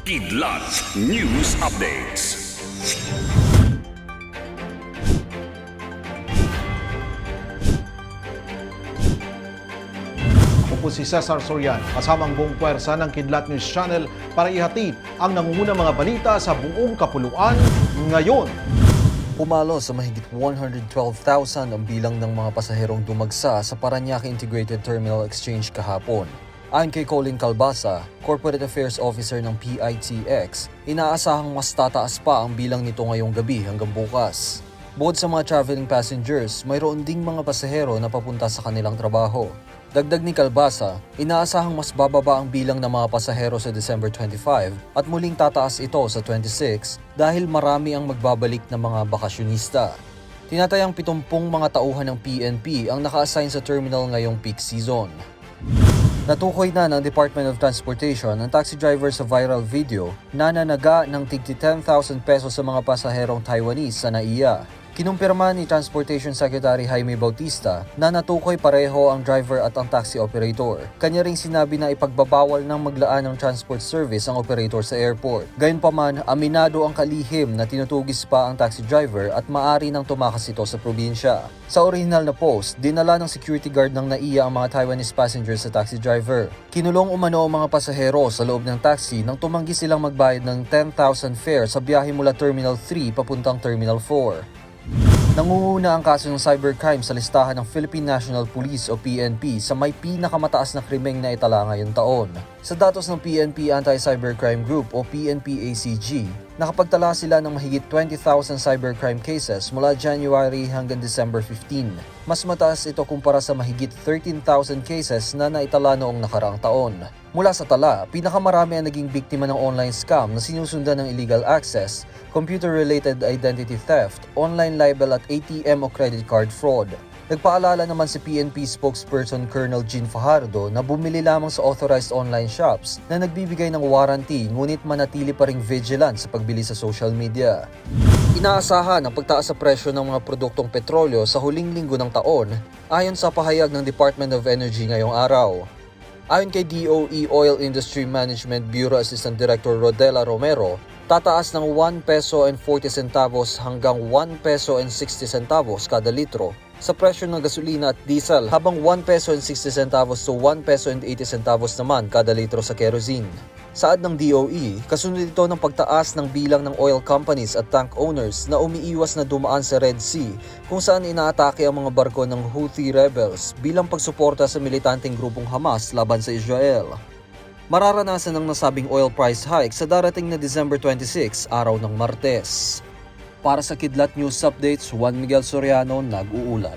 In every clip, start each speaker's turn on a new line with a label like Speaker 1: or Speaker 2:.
Speaker 1: Kidlat News Updates.
Speaker 2: Ako si Cesar Sorian, kasamang buong puwersa ng Kidlat News Channel para ihatid ang nangungunang mga balita sa buong kapuluan ngayon.
Speaker 3: Pumalo sa mahigit 112,000 ang bilang ng mga pasaherong dumagsa sa Paranaque Integrated Terminal Exchange kahapon. Ayon kay Colin Calbasa, Corporate Affairs Officer ng PITX, inaasahang mas tataas pa ang bilang nito ngayong gabi hanggang bukas. Bukod sa mga traveling passengers, mayroon ding mga pasahero na papunta sa kanilang trabaho. Dagdag ni Calbasa, inaasahang mas bababa ang bilang ng mga pasahero sa December 25 at muling tataas ito sa 26 dahil marami ang magbabalik na mga bakasyonista. Tinatayang 70 mga tauhan ng PNP ang naka-assign sa terminal ngayong peak season. Natukoy na ng Department of Transportation ang taxi driver sa viral video na nanaga ng tigti 10,000 pesos sa mga pasaherong Taiwanese sa NAIA. Kinumpirma ni Transportation Secretary Jaime Bautista na natukoy pareho ang driver at ang taxi operator. Kanya ring sinabi na ipagbabawal ng maglaan ng transport service ang operator sa airport. Gayunpaman, aminado ang kalihim na tinutugis pa ang taxi driver at maari nang tumakas ito sa probinsya. Sa original na post, dinala ng security guard ng NAIA ang mga Taiwanese passengers sa taxi driver. Kinulong umano ang mga pasahero sa loob ng taxi nang tumanggi silang magbayad ng 10,000 fare sa biyahe mula Terminal 3 papuntang Terminal 4. Nangunguna ang kaso ng cybercrime sa listahan ng Philippine National Police o PNP sa may pinakamataas na krimeng na itala ngayong taon. Sa datos ng PNP Anti-Cybercrime Group o PNP-ACG, nakapagtala sila ng mahigit 20,000 cybercrime cases mula January hanggang December 15. Mas mataas ito kumpara sa mahigit 13,000 cases na naitala noong nakaraang taon. Mula sa tala, pinakamarami ang naging biktima ng online scam na sinusundan ng illegal access, computer-related identity theft, online libel at ATM o credit card fraud. Nagpaalala naman si PNP spokesperson Colonel Jean Fajardo na bumili lamang sa authorized online shops na nagbibigay ng warranty ngunit manatili pa ring vigilant sa pagbili sa social media. Inaasahan ang pagtaas sa presyo ng mga produktong petrolyo sa huling linggo ng taon ayon sa pahayag ng Department of Energy ngayong araw. Ayon kay DOE Oil Industry Management Bureau Assistant Director Rodela Romero, tataas ng 1 peso and 40 centavos hanggang 1 peso and 60 centavos kada litro sa presyo ng gasolina at diesel habang 1 peso and 60 centavos to 1 peso and 80 centavos naman kada litro sa kerosene. Saad ng DOE, kasunod ito ng pagtaas ng bilang ng oil companies at tank owners na umiiwas na dumaan sa Red Sea kung saan inaatake ang mga barko ng Houthi rebels bilang pagsuporta sa militanteng grupong Hamas laban sa Israel. Mararanasan ng nasabing oil price hike sa darating na December 26, araw ng Martes. Para sa Kidlat News Updates, Juan Miguel Soriano nag-uulat.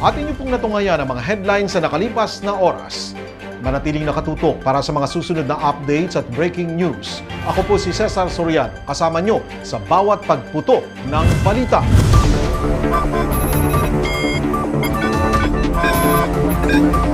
Speaker 2: Atin niyo pong natungayan ang mga headlines sa nakalipas na oras. Manatiling nakatutok para sa mga susunod na updates at breaking news. Ako po si Cesar Soriano, kasama niyo sa bawat pagputo ng balita. Thank you.